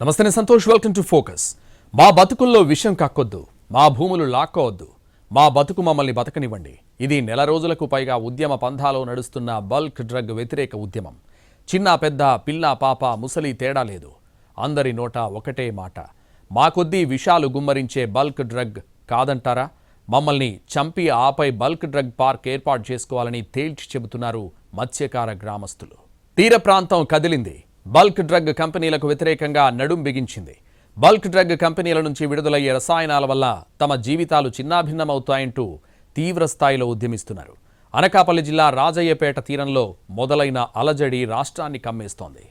నమస్తే నేను Santosh welcome to focus మా బతుకుల్లో విషయం కక్కొద్దు మా భూములు లాక్కోవద్దు మా బతుకు మమ్మల్ని బతకనివ్వండి. ఇది నెల రోజులకు పైగా ఉద్యమ పంథాలో నడుస్తున్న బల్క్ డ్రగ్ వ్యతిరేక ఉద్యమం. చిన్న పెద్ద పిల్ల పాప ముసలి తేడా లేదు. అందరి నోట ఒకటే మాట. మా కొద్దీ విషాలు గుమ్మరించే బల్క్ డ్రగ్ కాదంటారా? మమ్మల్ని చంపి ఆపై బల్క్ డ్రగ్ పార్క్ ఏర్పాటు చేసుకోవాలని తేల్చి చెబుతున్నారు మత్స్యకార గ్రామస్తులు. తీర ప్రాంతం కదిలింది. బల్క్ డ్రగ్ కంపెనీలకు వ్యతిరేకంగా నడుం బిగించింది. బల్క్ డ్రగ్ కంపెనీల నుంచి విడుదలయ్యే రసాయనాల వల్ల తమ జీవితాలు చిన్నాభిన్నమవుతాయంటూ తీవ్ర స్థాయిలో ఉద్యమిస్తున్నారు. అనకాపల్లి జిల్లా రాజయ్యపేట తీరంలో మొదలైన అలజడి రాష్ట్రాన్ని కమ్మేస్తోంది.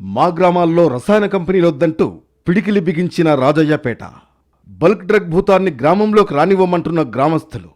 మా గ్రామాల్లో రసాయన కంపెనీలు వద్దంటూ పిడికిలి బిగించిన రాజయ్యపేట. బల్క్ డ్రగ్ భూతాన్ని గ్రామంలోకి రానివ్వమంటున్న గ్రామస్తులు.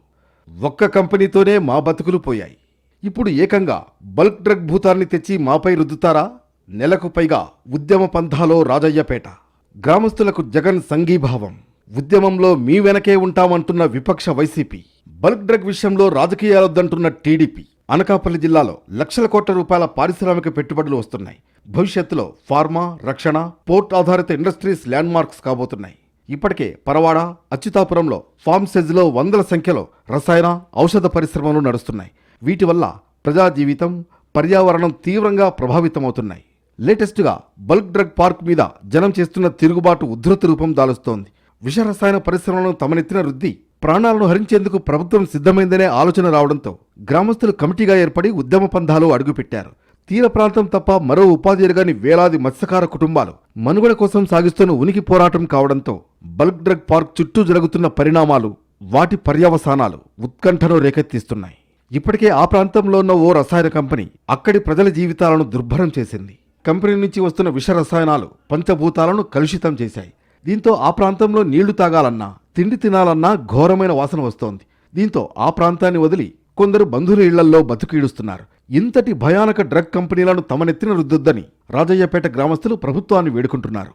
ఒక్క కంపెనీతోనే మా బతుకులు పోయాయి. ఇప్పుడు ఏకంగా బల్క్ డ్రగ్ భూతాన్ని తెచ్చి మాపై రుద్దుతారా? నెలకు పైగా ఉద్యమ పంథాలో రాజయ్యపేట గ్రామస్తులకు జగన్ సంఘీభావం. ఉద్యమంలో మీ వెనకే ఉంటామంటున్న విపక్ష వైసీపీ. బల్క్ డ్రగ్ విషయంలో రాజకీయాలొద్దంటున్న టీడీపీ. అనకాపల్లి జిల్లాలో లక్షల కోట్ల రూపాయల పారిశ్రామిక పెట్టుబడులు వస్తున్నాయి. భవిష్యత్తులో ఫార్మా రక్షణ పోర్ట్ ఆధారిత ఇండస్ట్రీస్ ల్యాండ్ మార్క్స్ కాబోతున్నాయి. ఇప్పటికే పరవాడ అచ్యుతాపురంలో ఫార్మ్ సెజ్లో వందల సంఖ్యలో రసాయన ఔషధ పరిశ్రమలు నడుస్తున్నాయి. వీటి వల్ల ప్రజా జీవితం పర్యావరణం తీవ్రంగా ప్రభావితమవుతున్నాయి. లేటెస్ట్గా బల్క్ డ్రగ్ పార్క్ మీద జనం చేస్తున్న తిరుగుబాటు ఉధృత రూపం దాలుస్తోంది. విష రసాయన పరిశ్రమలను తమనెత్తిన రుద్ది ప్రాణాలను హరించేందుకు ప్రభుత్వం సిద్ధమైందనే ఆలోచన రావడంతో గ్రామస్తులు కమిటీగా ఏర్పడి ఉద్యమ పంధాలు అడుగుపెట్టారు. తీర ప్రాంతం తప్ప మరో ఉపాధి ఎరగని వేలాది మత్స్యకార కుటుంబాలు మనుగడ కోసం సాగిస్తున్న ఉనికి పోరాటం కావడంతో బల్క్ డ్రగ్ పార్క్ చుట్టూ జరుగుతున్న పరిణామాలు వాటి పర్యవసానాలు ఉత్కంఠను రేకెత్తిస్తున్నాయి. ఇప్పటికే ఆ ప్రాంతంలో ఉన్న ఓ రసాయన కంపెనీ అక్కడి ప్రజల జీవితాలను దుర్భరం చేసింది. కంపెనీ నుంచి వస్తున్న విష రసాయనాలు పంచభూతాలను కలుషితం చేశాయి. దీంతో ఆ ప్రాంతంలో నీళ్ళు తాగాలన్నా తిండి తినాలన్నా ఘోరమైన వాసన వస్తోంది. దీంతో ఆ ప్రాంతాన్ని వదిలి కొందరు బంధువుల ఇళ్ళల్లో బతుకీడుస్తున్నారు. ఇంతటి భయానక డ్రగ్ కంపెనీలను తమనెత్తిన రుద్దొద్దని రాజయ్యపేట గ్రామస్తులు ప్రభుత్వాన్ని వేడుకుంటున్నారు.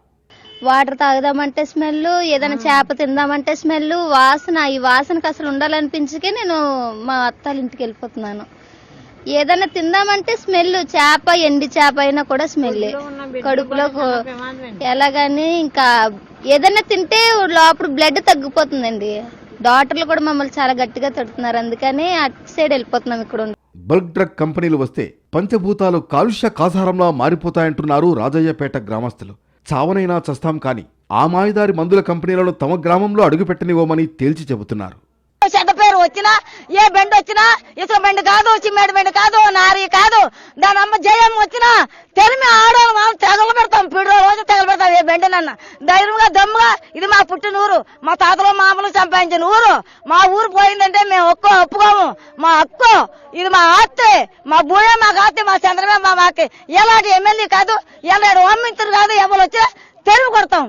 వాటర్ తాగుదామంటే స్మెల్ ఏదైనా చేప తిందామంటే స్మెల్ వాసన ఈ వాసనకి అసలు ఉండాలనిపించకే నేను మా అత్తాల ఇంటికి వెళ్ళిపోతున్నాను. ఏదైనా తిందామంటే స్మెల్ చేప ఎండి చేప అయినా కూడా స్మెల్ కడుపులో ఎలాగని ఇంకా ఏదైనా తింటే లోపల బ్లడ్ తగ్గిపోతుందండి. డాక్టర్లు కూడా మమ్మల్ని చాలా గట్టిగా తడుతున్నారు. అందుకని అటు సైడ్ వెళ్ళిపోతున్నాం ఇక్కడ ఉండి. బల్క్ డ్రగ్ కంపెనీలు వస్తే పంచభూతాలు కాలుష్య కాసారంలా మారిపోతాయంటున్నారు రాజయ్యపేట గ్రామస్తులు. చావనైనా చస్తాం కానీ ఆ మాయదారి మందుల కంపెనీలను తమ గ్రామంలో అడుగుపెట్టనివ్వమని తేల్చి చెబుతున్నారు. చెడ్డ పేరు వచ్చినా ఏ బెండ్ వచ్చినా ఇసుక బెండ్ కాదు చిమ్మేడు బెండ్ కాదు నారి కాదు. దాని అమ్మ జయం వచ్చినా తెలిమి ఆడవాళ్ళు మనం తెగలు పెడతాం. పిడుగు రోజు తెగలు పెడతాం. ఏ బెండ్ నన్న? ధైర్యంగా దమ్ముగా ఇది మా పుట్టిన ఊరు మా తాతలు మామలు సంపాదించిన ఊరు. మా ఊరు పోయిందంటే మేము ఒక్కో ఒప్పుకోము. మా హక్కు ఇది మా ఆత్తే మా భూయ మాకు ఆస్తి మా చంద్రమే మా మాకి. ఎలాంటి ఎమ్మెల్యే కాదు ఎలాంటి హోమ్ మినిస్టర్ కాదు ఎవరు వచ్చినా తెలివి కొడతాం.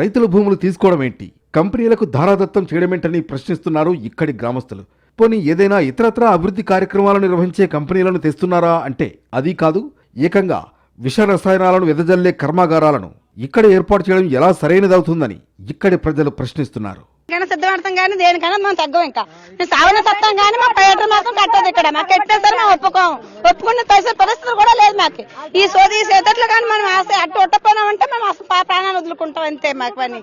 రైతుల భూములు తీసుకోవడం ఏంటి? కంపెనీలకు ధారాదత్తం చేయడమేంటని ప్రశ్నిస్తున్నారు ఇక్కడి గ్రామస్తులు. పోనీ ఏదైనా ఇతరత్రా అభివృద్ధి కార్యక్రమాలు నిర్వహించే కంపెనీలను తెస్తున్నారా అంటే అది కాదు ఏకంగా విష రసాయనాలను వెదజల్లే కర్మాగారాలను ఇక్కడ ఏర్పాటు చేయడం ఎలా సరైనదవుతుందని ఇక్కడి ప్రజలు ప్రశ్నిస్తున్నారు. కానీ సిద్ధపడతాం కానీ దేనికైనా మనం తగ్గం ఇంకా. మేము సావన సత్తాం కానీ మా పేట మాత్రం కట్టదు ఇక్కడ. మాకు కట్టే సరే మేము ఒప్పుకోం. ఒప్పుకున్న పరిస్థితి పరిస్థితి కూడా లేదు మాకు. ఈ సోది ఈ సేతట్లు కానీ మనం ఆశ అట్టు ఒట్టపోయినామంటే మేము అసలు ప్రాణాలు వదులుకుంటాం అంతే మాకు పని.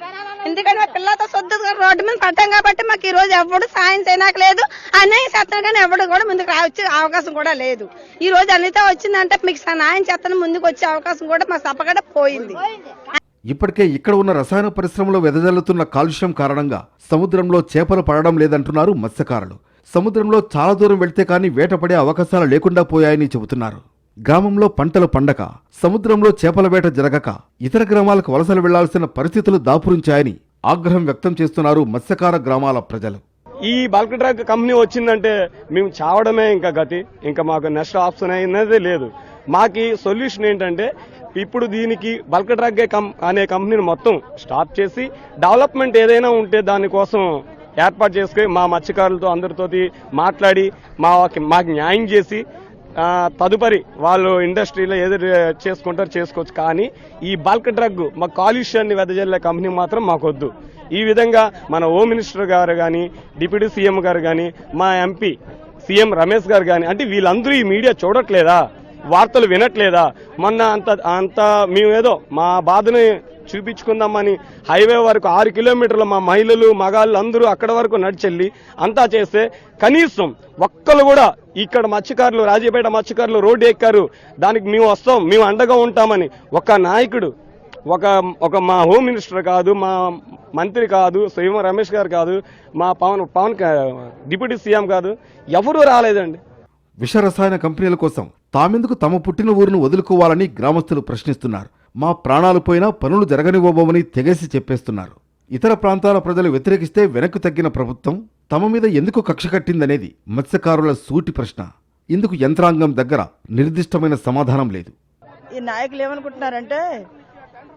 ఎందుకంటే మా పిల్లలతో సొద్దు రోడ్డు మీద పడ్డాం కాబట్టి మాకు ఈ రోజు ఎవడు సాయం చేయడానికి లేదు. అన్నయ్య సత్తం కానీ ఎవడు కూడా ముందుకు వచ్చే అవకాశం కూడా లేదు. ఈ రోజు అనిత వచ్చిందంటే మీకు సహాయం చేస్తాను ముందుకు వచ్చే అవకాశం కూడా మా సపగడ పోయింది. ఇప్పటికే ఇక్కడ ఉన్న రసాయన పరిశ్రమలో వెదజల్లుతున్న కాలుష్యం కారణంగా సముద్రంలో చేపలు పడడం లేదంటున్నారు మత్స్యకారులు. సముద్రంలో చాలా దూరం వెళ్తే కానీ వేటపడే అవకాశాలు లేకుండా పోయాయని చెబుతున్నారు. గ్రామంలో పంటలు పండక సముద్రంలో చేపల వేట జరగక ఇతర గ్రామాలకు వలసలు వెళ్ళాల్సిన పరిస్థితులు దాపురించాయని ఆగ్రహం వ్యక్తం చేస్తున్నారు మత్స్యకార గ్రామాల ప్రజలు. ఈ బల్క్ డ్రగ్ కంపెనీ వచ్చిందంటే మేము చావడమే ఇంకా గతి. ఇంకా మాకు నెక్స్ట్ ఆప్షన్ అయినదే లేదు. మాకి సొల్యూషన్ ఏంటంటే ఇప్పుడు దీనికి బల్క్ డ్రగ్ అనే కంపెనీని మొత్తం స్టాప్ చేసి డెవలప్మెంట్ ఏదైనా ఉంటే దానికోసం ఏర్పాటు చేసుకుని మా మత్స్యకారులతో అందరితో మాట్లాడి మా మాకు న్యాయం చేసి తదుపరి వాళ్ళు ఇండస్ట్రీలో ఏదో చేసుకుంటారు చేసుకోవచ్చు. కానీ ఈ బల్క్ డ్రగ్ మా కాలుష్యాన్ని వెదజల్లే కంపెనీ మాత్రం మాకొద్దు. ఈ విధంగా మన హోమ్ మినిస్టర్ గారు కానీ డిప్యూటీ సీఎం గారు కానీ మా ఎంపీ సీఎం రమేష్ గారు కానీ అంటే వీళ్ళందరూ ఈ మీడియా చూడట్లేదా? వార్తలు వినట్లేదా? మొన్న అంత అంత మేమేదో మా బాధని చూపించుకుందామని హైవే వరకు ఆరు కిలోమీటర్లు మా మహిళలు మగాళ్ళు అందరూ అక్కడ వరకు నడిచెళ్ళి అంతా చేస్తే కనీసం ఒక్కరు కూడా ఇక్కడ మత్స్యకారులు రాజీపేట మత్స్యకారులు రోడ్డు ఎక్కారు. దానికి మేము వస్తాం మేము అండగా ఉంటామని ఒక నాయకుడు ఒక ఒక మా హోమ్ మినిస్టర్ కాదు మా మంత్రి కాదు సీఎం రమేష్ గారు కాదు మా పవన్ పవన్ డిప్యూటీ సీఎం కాదు ఎవరూ రాలేదండి. విషరసాయన కంపెనీల కోసం తామెందుకు తమ పుట్టిన ఊరును వదులుకోవాలని గ్రామస్తులు ప్రశ్నిస్తున్నారు. మా ప్రాణాలు పోయినా పనులు జరగనివ్వబోమని తెగేసి చెప్పేస్తున్నారు. ఇతర ప్రాంతాల ప్రజలు వ్యతిరేకిస్తే వెనక్కు తగ్గిన ప్రభుత్వం తమ మీద ఎందుకు కక్ష కట్టిందనేది మత్స్యకారుల సూటి ప్రశ్న. ఇందుకు యంత్రాంగం దగ్గర నిర్దిష్టమైన సమాధానం లేదు. ఈ నాయకులు ఏమనుకుంటున్నారంటే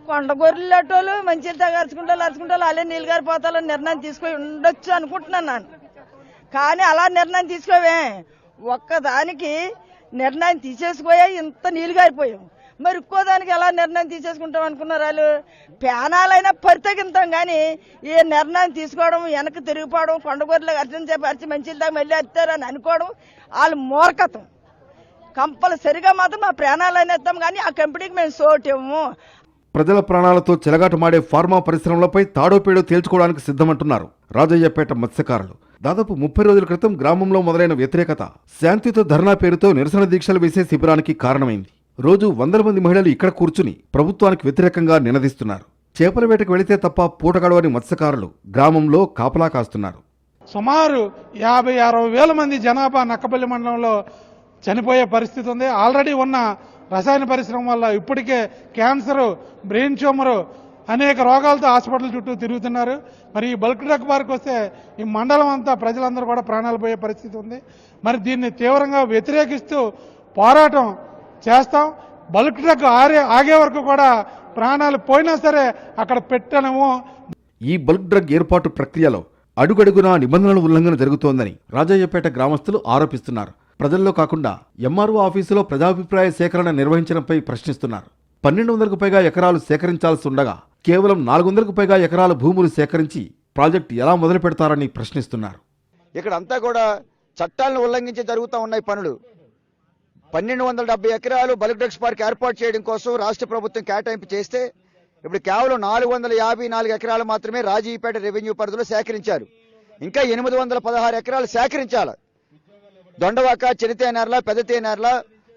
కొండ గొర్రెలు అట్టోళ్ళు మంచిలు తగర్చుకుంటా అరుచుకుంటా అలా నీళ్ళు గారిపోతాలని నిర్ణయం తీసుకొని ఉండొచ్చు అనుకుంటున్నాను నేను. కానీ అలా నిర్ణయం తీసుకోవే. ఒక్కదానికి నిర్ణయం తీసేసిపోయా ఇంత నీళ్ళు గారిపోయాం. మరి ఇంకో దానికి ఎలా నిర్ణయం తీసేసుకుంటాం అనుకున్నారు వాళ్ళు? ప్యానాలైనా పరితగింతాం కానీ ఈ నిర్ణయం తీసుకోవడం వెనక్కి తిరిగిపోవడం కొండ గొర్రెలు అర్చన చెప్పి అరిచి దాకా మళ్ళీ అరుతారని అనుకోవడం వాళ్ళ మూర్ఖతం కంపల్సరిగా మాత్రం మా ప్రాణాలైనా ఇస్తాం కానీ ఆ కంపెనీకి మేము సోటివ్వము ప్రజల ప్రాణాలతో చెలగాటమాడే ఫార్మా పరిశ్రమలపై తాడోపేడో తేల్చుకోవడానికి సిద్ధమంటున్నారు రాజయ్యపేట మత్స్యకారులు. దాదాపు ముప్పై రోజుల క్రితం గ్రామంలో మొదలైన వ్యతిరేకత శాంతితో ధర్నా పేరుతో నిరసన దీక్షలు వేసే శిబిరానికి కారణమైంది. రోజు వందల మంది మహిళలు ఇక్కడ కూర్చుని ప్రభుత్వానికి వ్యతిరేకంగా నినదిస్తున్నారు. చేపల వేటకు వెళితే తప్ప పూట గడవని మత్స్యకారులు గ్రామంలో కాపలా కాస్తున్నారు. సుమారు యాభై అరవై వేల మంది జనాభా నక్కపల్లి మండలంలో చనిపోయే పరిస్థితి ఉంది. ఆల్రెడీ ఉన్న రసాయన పరిశ్రమ వల్ల ఇప్పటికే క్యాన్సరు బ్రెయిన్ ట్యూమరు అనేక రోగాలతో హాస్పిటల్ చుట్టూ తిరుగుతున్నారు. మరి ఈ బల్క్ డ్రగ్ పార్క్ వస్తే ఈ మండలం అంతా ప్రజలందరూ కూడా ప్రాణాలు పోయే పరిస్థితి ఉంది. మరి దీన్ని తీవ్రంగా వ్యతిరేకిస్తూ పోరాటం చేస్తాం. బల్క్ డ్రగ్ ఆరే ఆగే వరకు కూడా ప్రాణాలు పోయినా సరే అక్కడ పెట్టనము ఈ బల్క్ డ్రగ్ ఏర్పాటు ప్రక్రియలో అడుగడుగునా నిబంధనల ఉల్లంఘన జరుగుతోందని రాజయ్యపేట గ్రామస్తులు ఆరోపిస్తున్నారు. ప్రజల్లో కాకుండా ఎంఆర్ఓ ఆఫీసులో ప్రజాభిప్రాయ సేకరణ నిర్వహించడంపై ప్రశ్నిస్తున్నారు. పన్నెండు వందలకు పైగా ఎకరాలు సేకరించాల్సి ఉండగా కేవలం నాలుగు వందలకు పైగా ఎకరాల భూములు సేకరించి ప్రాజెక్టు ఎలా మొదలు పెడతారని ప్రశ్నిస్తున్నారు. ఇక్కడ అంతా కూడా చట్టాలను ఉల్లంఘించి జరుగుతూ ఉన్నాయి పనులు. పన్నెండు వందల డెబ్బై ఎకరాలు బల్క్ డ్రగ్స్ పార్క్ ఏర్పాటు చేయడం కోసం రాష్ట్ర ప్రభుత్వం కేటాయింపు చేస్తే ఇప్పుడు కేవలం నాలుగు వందల యాభై నాలుగు ఎకరాలు మాత్రమే రాజీపేట రెవెన్యూ పరిధిలో సేకరించారు. ఇంకా ఎనిమిది వందల పదహారు ఎకరాలు సేకరించాలి. దొండవాక చినితేనర్ల పెదతేనర్ల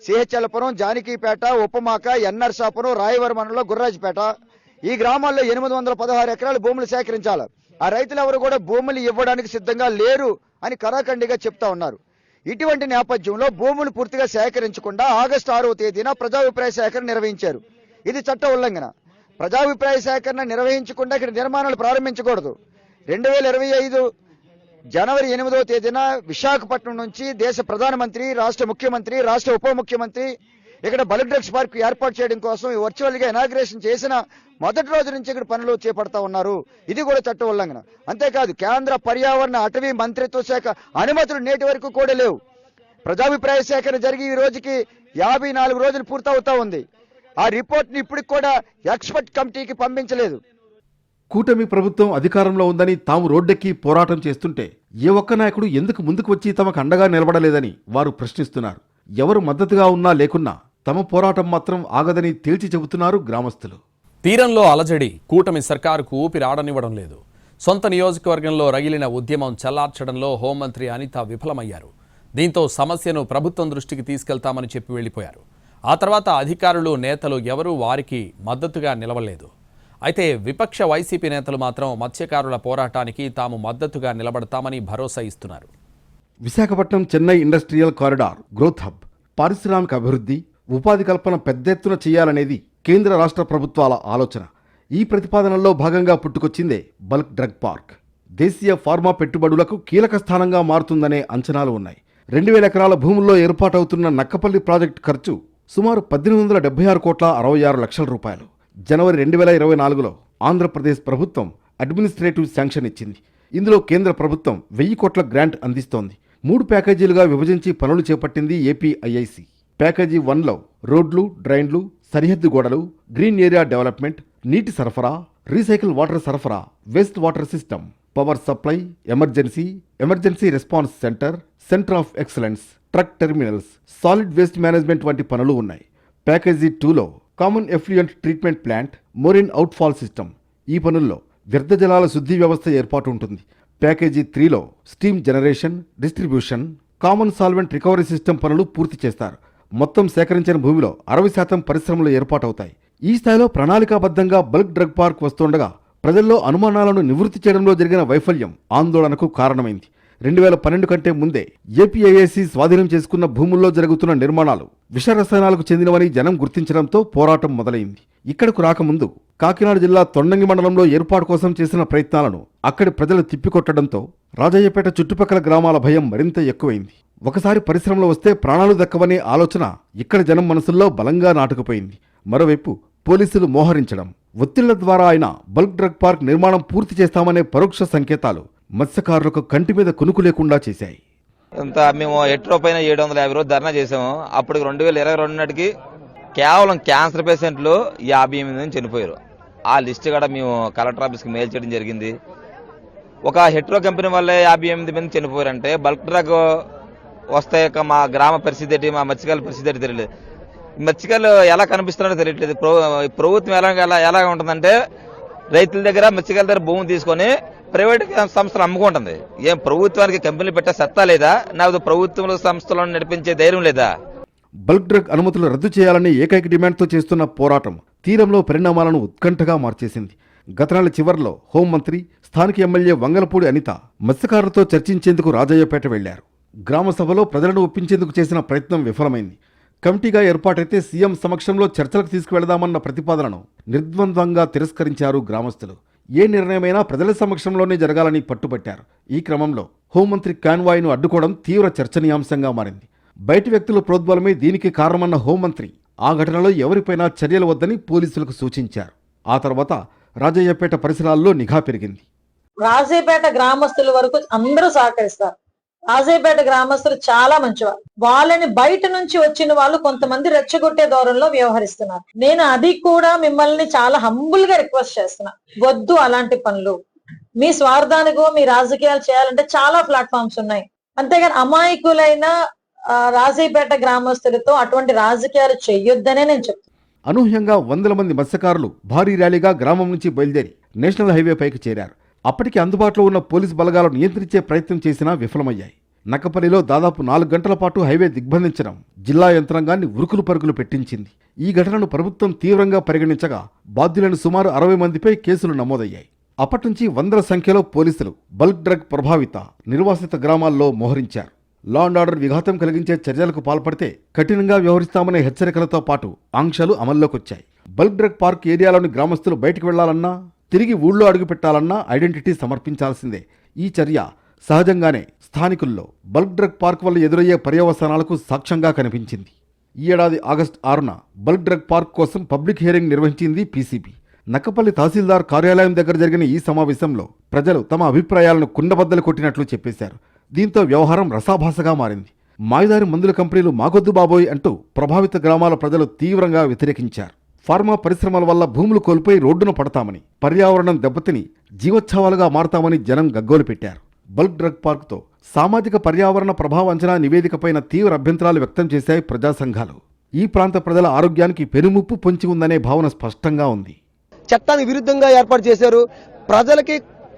సిహెచ్ఎల్పురం జానకీపేట ఉప్పమాక ఎన్నర్సాపురం రాయవరం మండలంలో గుర్రాజపేట ఈ గ్రామాల్లో ఎనిమిది వందల పదహారు ఎకరాలు భూములు సేకరించాలి. ఆ రైతులు ఎవరు కూడా భూములు ఇవ్వడానికి సిద్ధంగా లేరు అని కరాఖండిగా చెప్తా ఉన్నారు. ఇటువంటి నేపథ్యంలో భూములు పూర్తిగా సేకరించకుండా ఆగస్టు ఆరవ తేదీన ప్రజాభిప్రాయ సేకరణ నిర్వహించారు. ఇది చట్ట ఉల్లంఘన. ప్రజాభిప్రాయ సేకరణ నిర్వహించకుండా ఇక్కడ నిర్మాణాలు ప్రారంభించకూడదు. రెండు వేల ఇరవై ఐదు జనవరి ఎనిమిదవ తేదీన విశాఖపట్నం నుంచి దేశ ప్రధానమంత్రి రాష్ట్ర ముఖ్యమంత్రి రాష్ట్ర ఉప ముఖ్యమంత్రి ఇక్కడ బల్క్ డ్రగ్స్ పార్క్ ఏర్పాటు చేయడం కోసం వర్చువల్గా ఇనాగ్రేషన్ చేసిన మొదటి రోజు నుంచి ఇక్కడ పనులు చేపడతా ఉన్నారు. ఇది కూడా చట్ట ఉల్లంఘన. అంతేకాదు కేంద్ర పర్యావరణ అటవీ మంత్రిత్వ శాఖ అనుమతులు నేటి వరకు కూడా లేవు. ప్రజాభిప్రాయ సేకరణ జరిగి ఈ రోజుకి యాభై నాలుగు రోజులు పూర్తవుతా ఉంది. ఆ రిపోర్ట్ని ఇప్పటికి కూడా ఎక్స్పర్ట్ కమిటీకి పంపించలేదు. కూటమి ప్రభుత్వం అధికారంలో ఉందని తాము రోడ్డెక్కి పోరాటం చేస్తుంటే ఏ ఒక్క నాయకుడు ఎందుకు ముందుకు వచ్చి తమకు అండగా నిలబడలేదని వారు ప్రశ్నిస్తున్నారు. ఎవరు మద్దతుగా ఉన్నా లేకున్నా తమ పోరాటం మాత్రం ఆగదని తేల్చి చెబుతున్నారు గ్రామస్తులు. తీరంలో అలజడి కూటమి సర్కారుకు ఊపిరి ఆడనివ్వడం లేదు. సొంత నియోజకవర్గంలో రగిలిన ఉద్యమం చల్లార్చడంలో హోంమంత్రి అనిత విఫలమయ్యారు. దీంతో సమస్యను ప్రభుత్వం దృష్టికి తీసుకెళ్తామని చెప్పి వెళ్ళిపోయారు ఆ తర్వాత అధికారులు నేతలు ఎవరూ వారికి మద్దతుగా నిలవలేదు. అయితే విపక్ష వైసీపీ నేతలు మాత్రం మత్స్యకారుల పోరాటానికి తాము మద్దతుగా నిలబడతామని భరోసా ఇస్తున్నారు. Visakhapatnam Chennai industrial corridor growth hub పారిశ్రామిక అభివృద్ధి ఉపాధి కల్పన పెద్ద ఎత్తున చేయాలనేది కేంద్ర రాష్ట్ర ప్రభుత్వాల ఆలోచన. ఈ ప్రతిపాదనలో భాగంగా పుట్టుకొచ్చిందే బల్క్ డ్రగ్ పార్క్. దేశీయ ఫార్మా పెట్టుబడులకు కీలక స్థానంగా మారుతుందనే అంచనాలు ఉన్నాయి. రెండు వేల ఎకరాల భూముల్లో ఏర్పాటవుతున్న నక్కపల్లి ప్రాజెక్టు ఖర్చు సుమారు పద్దెనిమిది వందల డెబ్బై ఆరు కోట్ల అరవై ఆరు లక్షల రూపాయలు. జనవరి రెండు వేల ఇరవై నాలుగులో ఆంధ్రప్రదేశ్ ప్రభుత్వం అడ్మినిస్ట్రేటివ్ శాంక్షన్ ఇచ్చింది. ఇందులో కేంద్ర ప్రభుత్వం వెయ్యి కోట్ల గ్రాంట్ అందిస్తోంది. మూడు ప్యాకేజీలుగా విభజించి పనులు చేపట్టింది ఏపీఐఐసి. ప్యాకేజీ వన్లో రోడ్లు డ్రైన్లు సరిహద్దు గోడలు గ్రీన్ ఏరియా డెవలప్మెంట్ నీటి సరఫరా రీసైకిల్ వాటర్ సరఫరా waste water system power supply emergency emergency response centre centre of excellence truck terminals solid waste management వంటి పనులు ఉన్నాయి. ప్యాకేజీ టూలో common effluent treatment plant marine outfall system. ఈ పనుల్లో వ్యర్థ జలాల శుద్ధి వ్యవస్థ ఏర్పాటు ఉంటుంది. ప్యాకేజీ త్రీలో steam generation distribution common solvent recovery system పనులు పూర్తి చేస్తారు. మొత్తం సేకరించిన భూమిలో అరవై శాతం పరిశ్రమలు ఏర్పాటవుతాయి. ఈ స్థాయిలో ప్రణాళికాబద్ధంగా బల్క్ డ్రగ్ పార్క్ వస్తుండగా ప్రజల్లో అనుమానాలను నివృత్తి చేయడంలో జరిగిన వైఫల్యం ఆందోళనకు కారణమైంది. రెండు వేల పన్నెండు కంటే ముందే ఏపీఐఏసీ స్వాధీనం చేసుకున్న భూముల్లో జరుగుతున్న నిర్మాణాలు విషరసాయనాలకు చెందినవని జనం గుర్తించడంతో పోరాటం మొదలైంది. ఇక్కడకు రాకముందు కాకినాడ జిల్లా తొండంగి మండలంలో ఏర్పాటు కోసం చేసిన ప్రయత్నాలను అక్కడి ప్రజలు తిప్పికొట్టడంతో రాజయ్యపేట చుట్టుపక్కల గ్రామాల భయం మరింత ఎక్కువైంది. ఒకసారి పరిశ్రమలో వస్తే ప్రాణాలు దక్కవనే ఆలోచన ఇక్కడ జనం మనసుల్లో బలంగా నాటుకుపోయింది. మరోవైపు పోలీసులు మోహరించడం. ఒత్తిళ్ళ ద్వారా ఆయన బల్క్ డ్రగ్ పార్క్ నిర్మాణం పూర్తి చేస్తామనే పరోక్ష సంకేతాలు మత్స్యకారులకు కంటి మీద కునుకు లేకుండా చేశాయి. ఇంత మేము ఎట్రో పైన ఏడు వందల యాభై రోజులు ధర్నా చేసాము అప్పటికి రెండు వేల ఇరవై రెండు నాటికి కేవలం క్యాన్సర్ పేషెంట్లు యాభై ఎనిమిది మంది చనిపోయారు. ఆ లిస్ట్ కూడా మేము కలెక్టర్ ఆఫీస్కి మెయిల్ చేయడం జరిగింది. ఒక హెట్రో కంపెనీ వల్లే యాభై ఎనిమిది మంది చనిపోయారంటే బల్క్ డ్రగ్ వస్తే మా గ్రామ పరిస్థితి ఏంటి? మా మత్స్యకారుల పరిస్థితి ఏంటి తెలియలేదు. మత్స్యకారులు ఎలా కనిపిస్తున్నారో తెలియట్లేదు. ప్రభుత్వం ఎలా ఎలా ఎలా ఉంటుందంటే రైతుల దగ్గర మత్స్యకారుల దగ్గర భూమి తీసుకొని ప్రైవేట్ సంస్థలు అమ్ముకుంటుంది. ఏం ప్రభుత్వానికి కంపెనీలు పెట్టే సత్తా లేదా? నాకు ప్రభుత్వం సంస్థలను నడిపించే ధైర్యం లేదా? బల్క్ డ్రగ్ అనుమతులు రద్దు చేయాలని ఏకైక డిమాండ్తో చేస్తున్న పోరాటం తీరంలో పరిణామాలను ఉత్కంఠగా మార్చేసింది. గత నెల చివరిలో హోంమంత్రి స్థానిక ఎమ్మెల్యే వంగలపూడి అనిత మత్స్యకారులతో చర్చించేందుకు రాజయ్యపేట వెళ్ళారు గ్రామ సభలో ప్రజలను ఒప్పించేందుకు చేసిన ప్రయత్నం విఫలమైంది. కమిటీగా ఏర్పాటైతే సీఎం సమక్షంలో చర్చలకు తీసుకువెళదామన్న ప్రతిపాదనను నిర్ద్వంద్వంగా తిరస్కరించారు గ్రామస్తులు. ఏ నిర్ణయమైనా ప్రజల సమక్షంలోనే జరగాలని పట్టుబట్టారు. ఈ క్రమంలో హోంమంత్రి కాన్వాయ్ను అడ్డుకోవడం తీవ్ర చర్చనీయాంశంగా మారింది. బయటి వ్యక్తుల ప్రోద్బలమే దీనికి కారణమన్న హోంమంత్రి ఆ ఘటనలో ఎవరిపైనా చర్యలు వద్దని పోలీసులకు సూచించారు. ఆ తర్వాత రాజయ్యపేట పరిసరాల్లో నిఘా పెరిగింది. రాజయ్యపేట గ్రామస్తుల వరకు అందరూ సహకరిస్తారు. రాజేపేట గ్రామస్తులు చాలా మంచివారు. వాళ్ళని బయట నుంచి వచ్చిన వాళ్ళు కొంతమంది రెచ్చగొట్టే దూరంలో వ్యవహరిస్తున్నారు. నేను అది కూడా మిమ్మల్ని చాలా హంబుల్గా రిక్వెస్ట్ చేస్తున్నా. వద్దు అలాంటి పనులు. మీ స్వార్థానికో మీ రాజకీయాలు చేయాలంటే చాలా ప్లాట్ఫామ్స్ ఉన్నాయి. అంతేగాని అమాయకులైన రాజీపేట గ్రామస్తులతో అటువంటి రాజకీయాలు చెయ్యొద్దనే నేను చెప్తాను అనూహ్యంగా వందల మంది మత్స్యకారులు భారీ ర్యాలీగా గ్రామం నుంచి బయలుదేరి నేషనల్ హైవే పైకి చేరారు. అప్పటికి అందుబాటులో ఉన్న పోలీసు బలగాలు నియంత్రించే ప్రయత్నం చేసినా విఫలమయ్యాయి. నక్కపల్లిలో దాదాపు నాలుగు గంటల పాటు హైవే దిగ్బంధించడం జిల్లా యంత్రాంగాన్ని ఉరుకులు పరుగులు పెట్టించింది. ఈ ఘటనను ప్రభుత్వం తీవ్రంగా పరిగణించగా బాధ్యులైన సుమారు అరవై మందిపై కేసులు నమోదయ్యాయి. అప్పటి వందల సంఖ్యలో పోలీసులు బల్క్ డ్రగ్ ప్రభావిత నిర్వాసిత గ్రామాల్లో మోహరించారు. లా అండ్ ఆర్డర్ విఘాతం కలిగించే చర్యలకు పాల్పడితే కఠినంగా వ్యవహరిస్తామనే హెచ్చరికలతో పాటు ఆంక్షలు అమల్లోకొచ్చాయి. బల్క్ డ్రగ్ పార్క్ ఏరియాలోని గ్రామస్తులు బయటకు వెళ్ళాలన్నా తిరిగి ఊళ్ళో అడుగుపెట్టాలన్నా ఐడెంటిటీ సమర్పించాల్సిందే. ఈ చర్య సహజంగానే స్థానికుల్లో బల్క్ డ్రగ్ పార్క్ వల్ల ఎదురయ్యే పర్యవసానాలకు సాక్ష్యంగా కనిపించింది. ఈ ఏడాది ఆగస్టు ఆరున బల్క్ డ్రగ్ పార్క్ కోసం పబ్లిక్ హియరింగ్ నిర్వహించింది పీసీబీ. నక్కపల్లి తహసీల్దార్ కార్యాలయం దగ్గర జరిగిన ఈ సమావేశంలో ప్రజలు తమ అభిప్రాయాలను కుండబద్దలు కొట్టినట్లు చెప్పేశారు. దీంతో వ్యవహారం రసాభాసగా మారింది. మాయదారి మందుల కంపెనీలు మాకొద్దు బాబోయ్ అంటూ ప్రభావిత గ్రామాల ప్రజలు తీవ్రంగా వ్యతిరేకించారు. ఫార్మా పరిశ్రమల వల్ల భూములు కోల్పోయి రోడ్డున పడతామని పర్యావరణం దెబ్బతిని జీవోత్సవాలుగా మారతామని జనం గగ్గోలు పెట్టారు. బల్క్ డ్రగ్ పార్క్తో సామాజిక పర్యావరణ ప్రభావ అంచనా నివేదికపైన తీవ్ర అభ్యంతరాలు వ్యక్తం చేశాయి ప్రజా సంఘాలు ఈ ప్రాంత ప్రజల ఆరోగ్యానికి పెనుముప్పు పొంచి ఉందనే భావన స్పష్టంగా ఉంది. చట్టానికి విరుద్ధంగా ఏర్పాటు చేశారు. ప్రజలకి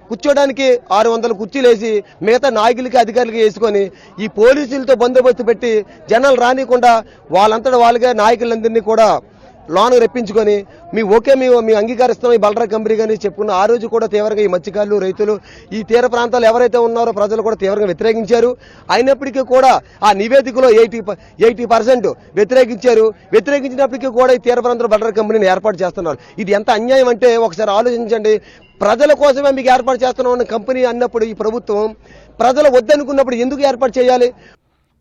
కూర్చోడానికి ఆరు వందల కుర్చీలు వేసి మిగతా నాయకులకి అధికారులకి వేసుకొని ఈ పోలీసులతో బందోబస్తు పెట్టి జనాలు రానికుండా వాళ్ళంతటా వాళ్ళగా నాయకులందరినీ కూడా లోన్ రప్పించుకొని మీ ఓకే మీ మీ అంగీకరిస్తాం ఈ బలరా కంపెనీ కానీ చెప్పుకున్న ఆ రోజు కూడా తీవ్రంగా ఈ మత్స్యకారులు రైతులు ఈ తీర ప్రాంతాలు ఎవరైతే ఉన్నారో ప్రజలు కూడా తీవ్రంగా వ్యతిరేకించారు. అయినప్పటికీ కూడా ఆ నివేదికలో ఎయిటీ ఎయిటీ పర్సెంట్ వ్యతిరేకించారు. వ్యతిరేకించినప్పటికీ కూడా ఈ తీర ప్రాంతంలో బలరా కంపెనీని ఏర్పాటు చేస్తున్నారు. ఇది ఎంత అన్యాయం అంటే ఒకసారి ఆలోచించండి. ప్రజల కోసమే మీకు ఏర్పాటు చేస్తున్నామన్న కంపెనీ అన్నప్పుడు ఈ ప్రభుత్వం ప్రజలు వద్దనుకున్నప్పుడు ఎందుకు ఏర్పాటు చేయాలి?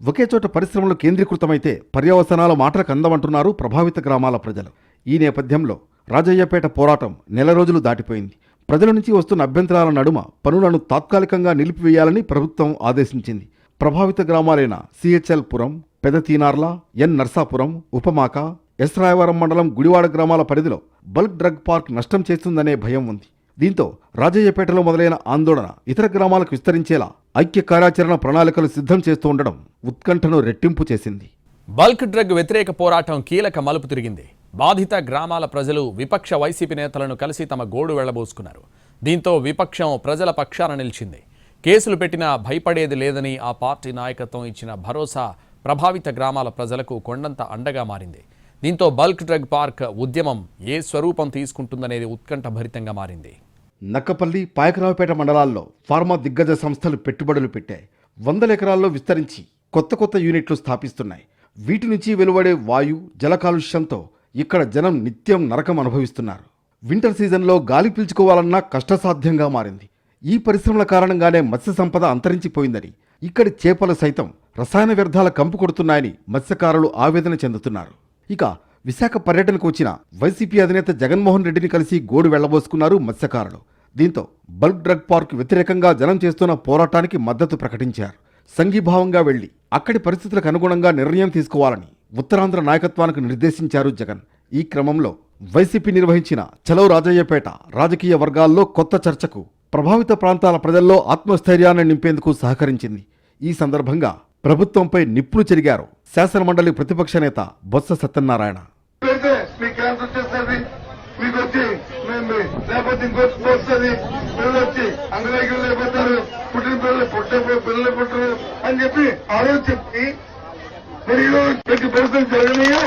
ఒకే చోట పరిశ్రమలు కేంద్రీకృతమైతే పర్యవసనాల మాటలకు అందమంటున్నారు ప్రభావిత గ్రామాల ప్రజలు. ఈ నేపథ్యంలో రాజయ్యపేట పోరాటం నెల రోజులు దాటిపోయింది. ప్రజల నుంచి వస్తున్న అభ్యంతరాల నడుమ పనులను తాత్కాలికంగా నిలిపివేయాలని ప్రభుత్వం ఆదేశించింది. ప్రభావిత గ్రామాలైన సిహెచ్ఎల్ పురం పెదతీనార్ల ఎన్ నర్సాపురం ఉపమాక ఎస్ రాయవరం మండలం గుడివాడ గ్రామాల పరిధిలో బల్క్ డ్రగ్ పార్క్ నష్టం చేస్తుందనే భయం ఉంది. దీంతో రాజయ్యపేటలో మొదలైన ఆందోళన ఇతర గ్రామాలకు విస్తరించేలా ఐక్య కార్యాచరణ ప్రణాళికలు సిద్ధం చేస్తూ ఉండడం ఉత్కంఠను రెట్టింపు చేసింది. బల్క్ డ్రగ్ వ్యతిరేక పోరాటం కీలక మలుపు తిరిగింది. బాధిత గ్రామాల ప్రజలు విపక్ష వైసీపీ నేతలను కలిసి తమ గోడు వెళ్ళబోసుకున్నారు. దీంతో విపక్షం ప్రజల పక్షాన నిలిచింది. కేసులు పెట్టినా భయపడేది లేదని ఆ పార్టీ నాయకత్వం ఇచ్చిన భరోసా ప్రభావిత గ్రామాల ప్రజలకు కొండంత అండగా మారింది. దీంతో బల్క్ డ్రగ్ పార్క్ ఉద్యమం ఏ స్వరూపం తీసుకుంటుందనేది ఉత్కంఠభరితంగా మారింది. నక్కపల్లి పాయకరావుపేట మండలాల్లో ఫార్మా దిగ్గజ సంస్థలు పెట్టుబడులు పెట్టాయి. వందల ఎకరాల్లో విస్తరించి కొత్త కొత్త యూనిట్లు స్థాపిస్తున్నాయి. వీటి నుంచి వెలువడే వాయు జల కాలుష్యంతో ఇక్కడ జనం నిత్యం నరకం అనుభవిస్తున్నారు. వింటర్ సీజన్లో గాలి పీల్చుకోవాలన్నా కష్టసాధ్యంగా మారింది. ఈ పరిశ్రమల కారణంగానే మత్స్య సంపద అంతరించిపోయిందని ఇక్కడి చేపలు సైతం రసాయన వ్యర్థాల కంపు కొడుతున్నాయని మత్స్యకారులు ఆవేదన చెందుతున్నారు. ఇక విశాఖ పర్యటనకు వచ్చిన వైసీపీ అధినేత జగన్మోహన్ రెడ్డిని కలిసి గోడు వెళ్ళబోసుకున్నారు మత్స్యకారులు. దీంతో బల్క్ డ్రగ్ పార్క్ వ్యతిరేకంగా జనం చేస్తున్న పోరాటానికి మద్దతు ప్రకటించారు. సంఘీభావంగా వెళ్ళి అక్కడి పరిస్థితులకు అనుగుణంగా నిర్ణయం తీసుకోవాలని ఉత్తరాంధ్ర నాయకత్వానికి నిర్దేశించారు జగన్. ఈ క్రమంలో వైసీపీ నిర్వహించిన చలో రాజయ్యపేట రాజకీయ వర్గాల్లో కొత్త చర్చకు ప్రభావిత ప్రాంతాల ప్రజల్లో ఆత్మస్థైర్యాన్ని నింపేందుకు సహకరించింది. ఈ సందర్భంగా ప్రభుత్వంపై నిప్పులు చెరిగారు శాసనమండలి ప్రతిపక్ష నేత బొత్స సత్యనారాయణ. పెడితే మీకు క్యాన్సర్ వచ్చేస్తుంది మీకు వచ్చి మేము లేకపోతే ఇంకొచ్చి వస్తుంది పిల్లలు వచ్చి అంగవైకలు లేకపోతారు పుట్టిన పిల్లలు పుట్టే పిల్లలు పుట్టరు అని చెప్పి ఆ రోజు చెప్పి మరి ఈ రోజు పెట్టి పరిస్థితులు జరగనయ్యా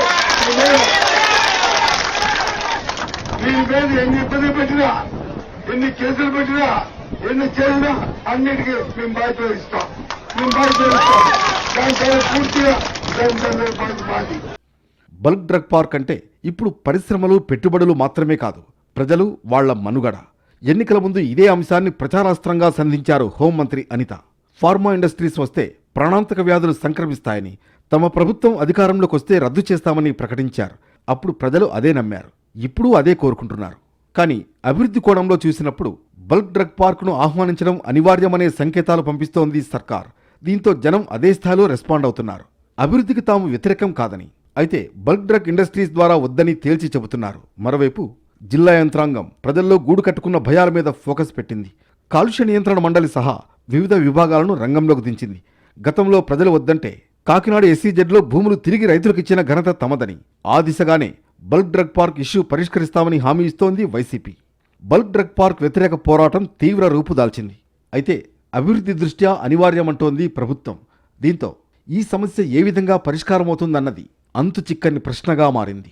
దీని మీద ఎన్ని ఇబ్బంది పెట్టినా ఎన్ని కేసులు పెట్టినా ఎన్ని చేసినా అన్నిటికీ మేము బాధ్యత ఇస్తాం. మేము బాధ్యత ఇస్తాం. దాని పూర్తిగా బల్క్ డ్రగ్ పార్క్ అంటే ఇప్పుడు పరిశ్రమలు పెట్టుబడులు మాత్రమే కాదు ప్రజలు వాళ్ళ మనుగడ. ఎన్నికల ముందు ఇదే అంశాన్ని ప్రచారాస్త్రంగా సంధించారు హోంమంత్రి అనిత. ఫార్మా ఇండస్ట్రీస్ వస్తే ప్రాణాంతక వ్యాధులు సంక్రమిస్తాయని తమ ప్రభుత్వం అధికారంలోకి వస్తే రద్దు చేస్తామని ప్రకటించారు. అప్పుడు ప్రజలు అదే నమ్మారు. ఇప్పుడు అదే కోరుకుంటున్నారు. కానీ అభివృద్ధి కోణంలో చూసినప్పుడు బల్క్ డ్రగ్ పార్కును ఆహ్వానించడం అనివార్యమనే సంకేతాలు పంపిస్తోంది సర్కార్. దీంతో జనం అదే స్థాయిలో రెస్పాండ్ అవుతున్నారు. అభివృద్ధికి తాము వ్యతిరేకం కాదని. అయితే బల్క్ డ్రగ్ ఇండస్ట్రీస్ ద్వారా వద్దని తేల్చి చెబుతున్నారు. మరోవైపు జిల్లా యంత్రాంగం ప్రజల్లో గూడు కట్టుకున్న భయాల మీద ఫోకస్ పెట్టింది. కాలుష్య నియంత్రణ మండలి సహా వివిధ విభాగాలను రంగంలోకి దించింది. గతంలో ప్రజలు వద్దంటే కాకినాడ ఎస్సీజెడ్లో భూములు తిరిగి రైతులకు ఇచ్చిన ఘనత తమదని. ఆ దిశగానే బల్క్ డ్రగ్ పార్క్ ఇష్యూ పరిష్కరిస్తామని హామీ ఇస్తోంది వైసీపీ. బల్క్ డ్రగ్ పార్క్ వ్యతిరేక పోరాటం తీవ్ర రూపు దాల్చింది అయితే అభివృద్ధి దృష్ట్యా అనివార్యమంటోంది ప్రభుత్వం. దీంతో ఈ సమస్య ఏ విధంగా పరిష్కారమవుతుందన్నది అంతు చిక్కని ప్రశ్నగా మారింది.